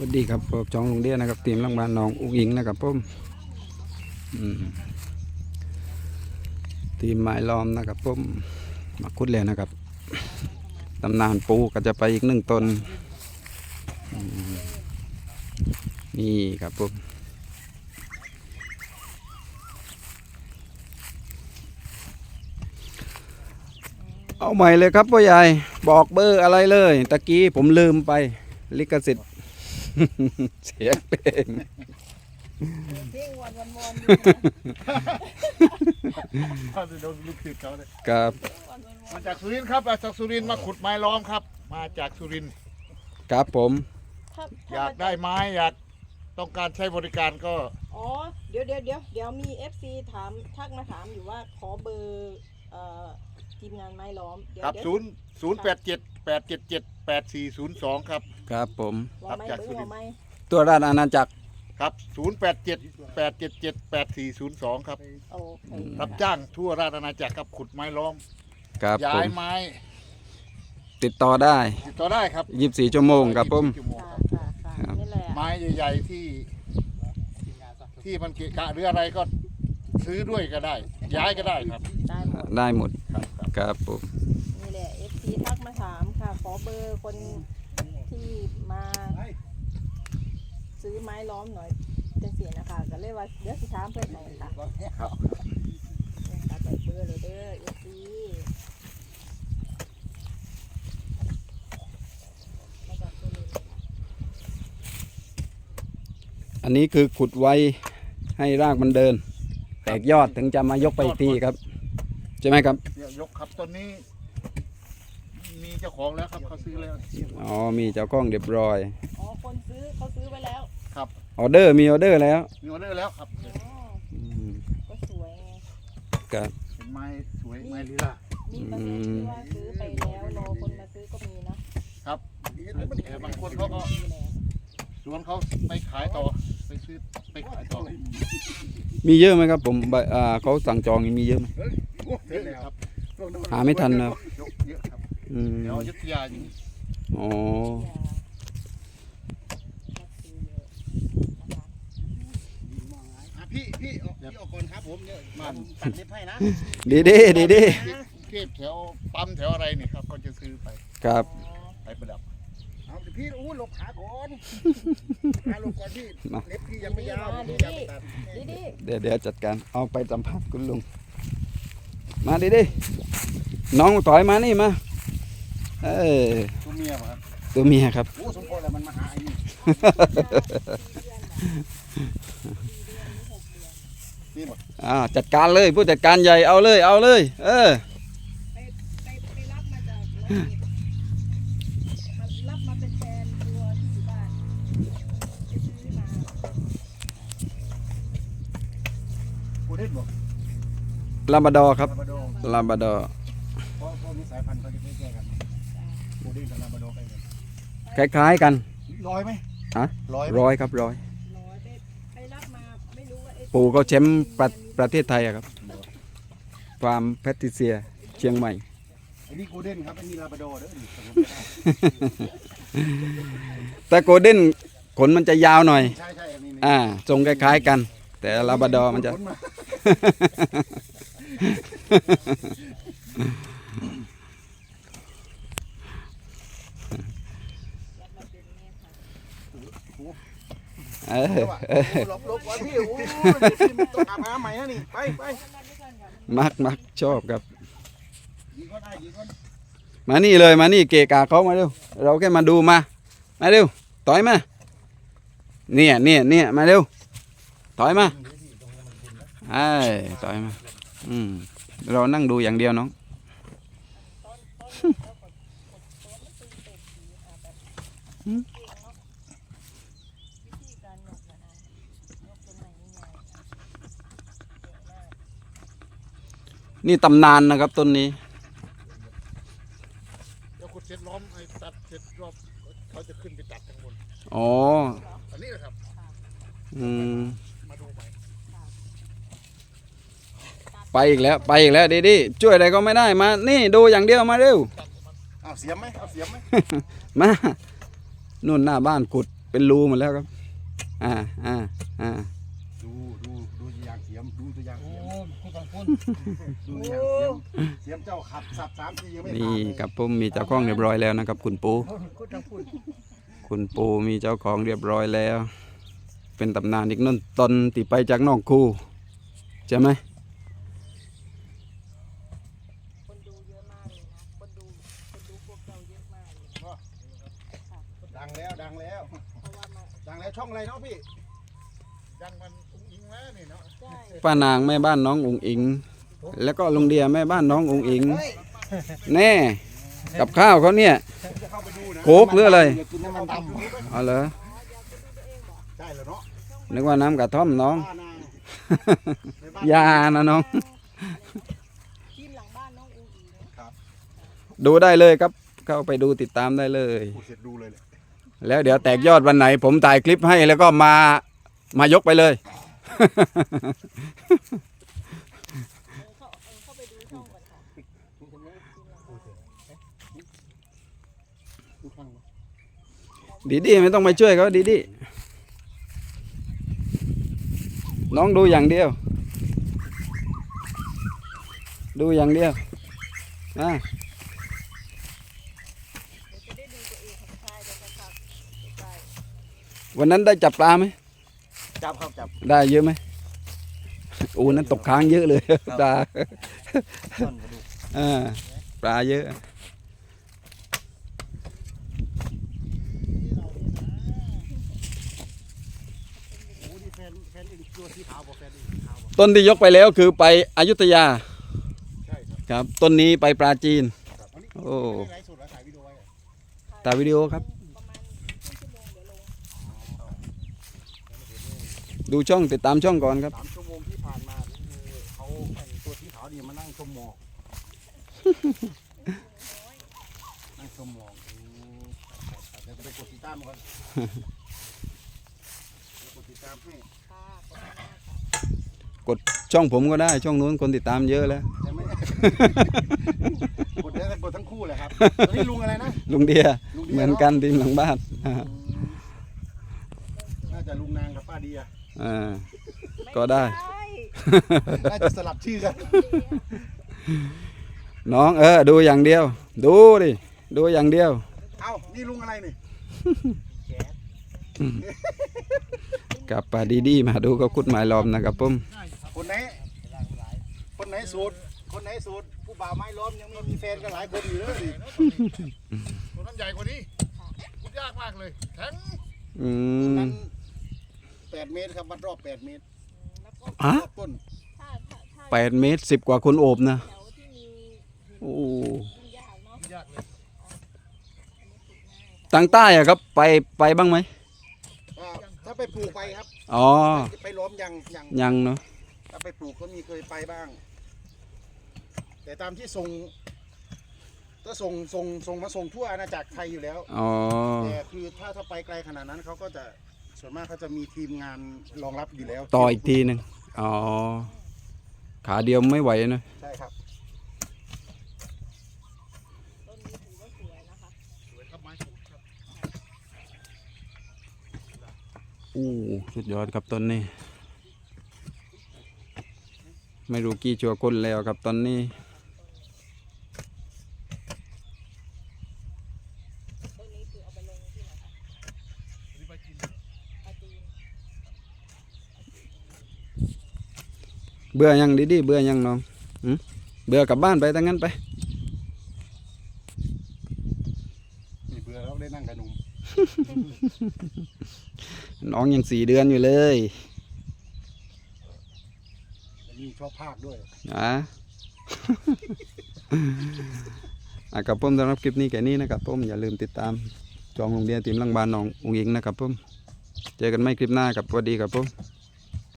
สวัสดีครับผมจองลุงเดียนะครับทีมลังบานหนองอุ้งอิงนะครับผมอืมทีมไม้ล้อมนะครับผมมาคุดเลยนะครับตำนานปูก็จะไปอีกหนึ่งตนนี่ครับผมเอาใหม่เลยครับพ่อใหญ่บอกเบอร์อะไรเลย ตะกี้ผมลืมไปลิขสิทธิ์ เสียงเพลงเพลงวันวันวันเขาจะโดนลูกศิษย์เขาเลยกับวันวันมาจากสุรินทร์ครับมาจากสุรินทร์มาขุดไม้ล้อมครับ มาจากสุรินทร์ครับผมถ้าอยากได้ไม้อยากต้องการใช้บริการก็อ๋อ เดี๋ยวเดี๋ยวเดี๋ยวเดี๋ยวมี FC ถามทักมาถามอยู่ว่าขอเบอร์เอ่อที มงานไม้ล้อมเดี๋ยวครับเดี๋ยวศูนย์ศูนย์แปดเจ็ดแปดเจ็ดเจ็ดแปดสี่ศูนย์สองครับ ครับผม ว่าไหม่ครับจากเบอสุร์รินทร์ ว่าไหม่ตัวราชอาณาจักร ครับศูนย์แปดเจ็ดแปดเจ็ดเจ็ดแปดสี่ศูนย์สองครับโอเครับจ้างทั่วราชอาณาจักรครับขุดไม้ล้อม ครับผย้ายม ไม้ติดต่อได้ ติดต่อได้ครับ24 ชั่วโมงครับผม ชั่วโงค่ะครับค่ะครัค่ะบนี่แหละไม้ใหญ่ๆที่ ที่มันเกะกะหรืออะไรก็ซื้อด้วยก็ได้ ย้ายก็ได้ครับ ได้หมด ได้หมด ครับครับครับผมนี่แหละ FC ทักมาถามค่ะ ขอเบอร์คนที่มาซื้อไม้ล้อมหน่อยจังสีนะคะก็เลยว่าเดี๋ยวสิถามเพื่อนหน่อยค่ะครับเนี่ยค่ะใส่เบอร์เลยเด้อ FC มาจากสุรินทร์อันนี้คือขุดไว้ให้รากมันเดิน แตกยอดถึงจะมายกไปอีกทีครับ ใช่ไหมครับเดี๋ยวยกครับต้นนี้ มีเจ้าของแล้วครับเขาซื้อแล้วอ๋อมีเจ้าของเรียบร้อยอ๋อคนซื้อเขาซื้อไว้แล้วครับออเดอร์มีออเดอร์แล้วมีออเดอร์แล้วครับอ๋ออืมก็สวยไงครับเป็นไม้สวยไม้ลีลามีเปอร์เซ็นต์ที่ว่าซื้อไปแล้วรอคนมาซื้อก็มีนะครับแต่บางคนเขาก็มีแล้วสวนเขาไปขายต่อไปซื้อไปขายต่อมีเยอะไหมครับผมใบอ่าเขาสั่งจองนี่มีเยอะไหม เยอะเลยครับหาไม่ทันนะครับยกเยอะครับอืมเดี๋ยวอยุทธยาอย่างนี้อ๋ออะพี่พี่ออกพี่ออกก่อนครับผมเนี่ยมันตัดเล็บให้นะดีดีดีดีเก็บแถวปั๊มแถวอะไรนี่ครับก็จะซื้อไปครับไปประดับเอาเดี๋ยวพี่อู้หลบขาก่อนขาหลบก่อนพี่มาเล็บพี่ยังไม่ยาวดีพี่ยังไม่ตัด ดีดี เดี๋ยวเดี๋ยวจัดการเอาไปสัมภาษณ์คุณลุง มาดิดิน้องถอยมานี่มาเออตัวเมียเหรอครับตัวเมียครับโอ้สมพรแล้วมันมาหาไอ้นี่นี่หมดอ่าจัดการเลยผู้จัดการใหญ่เอาเลยเอาเลย เออไปไปไปรับมาจากร้อยเอ็ดมารับมาเป็นแฟนตัวที่อยู่บ้านไปซื้อมากูเด็ดบอก ลาบราดอร์ครับลาบราดอร์ลาบราดอร์เพราะเพราะมีสายพันธุ์เขาจะไม่แยกกันกูเด็ดกับลาบราดอร์ไปกันคล้ายๆกันร้อยไหมฮะร้อยไหมร้อยครับร้อยร้อยไปไปรับมาไม่รู้ว่าไอ้ปู่เขาแชมป์ประประเทศไทยอะครับฟาร์มแพทริเซียเชียงใหม่ไอ้นี่กูเด่นครับไอ้นี่ลาบราดอร์เด้อนี่ผมแต่โกลเด้นขนมันจะยาวหน่อยใช่ใช่อันนี้นี่อ่าทรงคล้ายๆกัน แต่ลาบราดอร์มันจะขา เออโอ้หลบหลบไว้พี่โอ้ยพี่มันต้องอาบน้ำใหม่นะนี่ไปไปมักมักชอบครับ ยิงก็ได้ยิงก็มานี่เลยมานี่เกะกาเขามาเร็วเราแค่มาดูมา มาเร็วถอยมาเนี่ยเนี่ยเนี่ยมาเร็วถอยมาไอ้ยถอยมา อืม เรานั่งดูอย่างเดียวน้องวิธีการหยกนะนะหยกตรงไหนนี่ไงนี่ตำนานนะครับต้นนี้เดี๋ยวขุดเสร็จล้อมไอ้ตัดเสร็จรอบเขาจะขึ้นไปตัดข้างบนอ๋อ อันนี้แหละครับ อืม มาดูไป ไปอีกแล้วไปอีกแล้วดีดีช่วยอะไรก็ไม่ได้มา นี่ดูอย่างเดียวมาเร็วเอาเสียมไหมเอาเสียมไหม มานู่นหน้าบ้านขุดเป็นรูหมดแล้วครับ อ่าอ่าอ่าดูดูดูตัวอย่างเสียมดูตัวอย่างโอ้เสียมคุณต้องคุณดูตัวอย่างเสียมเสียมเจ้าขับสับสามทียังไม่ผ่านนี่เลยครับผมมีเจ้าของเรียบร้อยแล้วนะครับ คุณปูคุณต้องคุณคุณปูมีเจ้าของเรียบร้อยแล้ว เป็นตำนานอีกนั่นตนติไปจากนอกคูใช่ไหม คนดูเยอะมากเลยนะ คนดูคนดูพวกเราเยอะมากเลยค่ะ ดังแล้วดังแล้วเพราะว่ามาดังแล้วช่องอะไรเนาะพี่ยังมันอุ้งอิงแล้วนี่เนาะใช่ป้านางแม่บ้านน้องอุงอิง แล้วก็ลุงเดียแม่บ้านน้องอุงอิง แน่ กับข้าวเขาเนี่ยจะเข้าไปดูนะโคกหรืออะไรอย่ากินน้ำมันดำเอาเหรอใช่เหรอเนาะนึกว่าน้ำกระท่อมน้อง ป้านางในบ้านยานะน้อง ทีมหลังบ้านน้องอูอีนะดูได้เลยครับ เข้าไปดูติดตามได้เลย พูดเสร็จดูเลยแหละแล้วเดี๋ยวแตกยอดวันไหน ผมถ่ายคลิปให้แล้วก็มามายกไปเลยเข้าเข้าไปดูช่องก่อนค่ะดูข้างดีดีไม่ต้องมาช่วยเขาดีดีน้องดูอย่างเดียว ดูอย่างเดียวอะ เดี๋ยวจะได้ดูตัวเองของชายกันนะครับใช่ วันนั้นได้จับปลาไหมจับครับจับ ได้เยอะไหมโอ้นั้นตกค้างเยอะเลยปลาต้นกระดูกอ่าปลาเยอะโอ้นี่แฟนแฟนอีกตัวสีขาวบอกแฟนอีกสีขาวบอกต้นที่ยกไปแล้วคือไปอยุธยาใช่ครับครับ ต้นนี้ไปปลาจีนครับอันนี้โอ้ไม่ได้ไลฟ์สดแล้วถ่ายวิดีโอไว้อะถ่ายวิดีโอครับ ประมาณครึ่งชั่วโมงเดี๋ยวลง ดูช่องติดตามช่องก่อนครับสามชั่วโมงที่ผ่านมานี่คือเขาไอ้ตัวสีขาวนี่มานั่งชมหมอก นั่งชมหมอกอืมเดี๋ยวจะไปกดติดตามก่อนไปกดติดตามให้ค่ะขอบคุณมากค่ะช่องผมก็ได้ช่องนู้นคนติดตามเยอะแล้วใช่ไหมกดได้กันกดทั้งคู่เลยครับตอนนี้ลุงอะไรนะ ลุงเดียลุงดีย เหมือนกันทีมหลังบ้านอ่าอืมน่าจะลุงนางกับป้าเดีย อ่าก็ได้ม่ใช่น่าจะสลับชื่อกันน้องเออดูอย่างเดียว ดูดิดูอย่างเดียว เอ้านี่ลุงอะไรนี่กับปลาดีดีมาดูก็คุดหมายล้อมนะครับผมคนไหนคนไหนสูตรคนไหนสูตรผู้บ่าวไม้ล้อมยังไม่มีแฟนกันหลายคนอยู่เลยดิตัวนั้นใหญ่กว่านี้คุณยากมากเลยแข็งอืต้นมนั้น แปดเมตรครับวัดรอบแปดเมตรแล้วก็ฮะรอบต้นถ้าถ้าถ้าแปดเมตรสิบกว่าคนโอบนะ แถวที่มีโอ้ยุ่งยากเนาะยากเลยทางใต้อะครับไปไปบ้างไหมอ่าถ้าไปปลูกไปครับอ๋อไปล้อมยังยังยังเนาะถ้าไปปลูกก็มีเคยไปบ้าง แต่ตามที่ส่งก็ส่งส่งส่งมาส่งทั่วอาณาจักรไทยอยู่แล้ว อ๋อแต่คือถ้าถ้าไปไกลขนาดนั้นเขาก็จะ ส่วนมากเขาจะมีทีมงานรองรับอยู่แล้วต่ออีกทีหนึ่งอ๋อ ขาเดียวไม่ไหวนะใช่ครับต้นนี้ถือว่าสวยนะคะสวยครับไม้สูงครับอู้สุดยอดครับต้นนี้ ไม่รู้กี่ชัวคนแล้วครับตอนนี้ ต้นนี้คือเอาไปลงที่ไหนคะ นี่ไปกิน ปาจีน เบื่อยังดีดีเบื่อยังน้องหืมเบื่อกลับบ้านไปทั้งนั้นไปนี่เบื่อแล้วได้นั่งกับหนุ่มน้องยังสี่เดือนอยู่เลยอันนี่ชอบภาคด้วยอะอะกับผมสำหรับคลิปนี้แค่นี้นะครับผมอย่าลืมติดตามจองโรงเรียนทีมลังบานน้องอุงอิงนะครับผมเจอกันไม่คลิปหน้ากับสวัสดีครับผม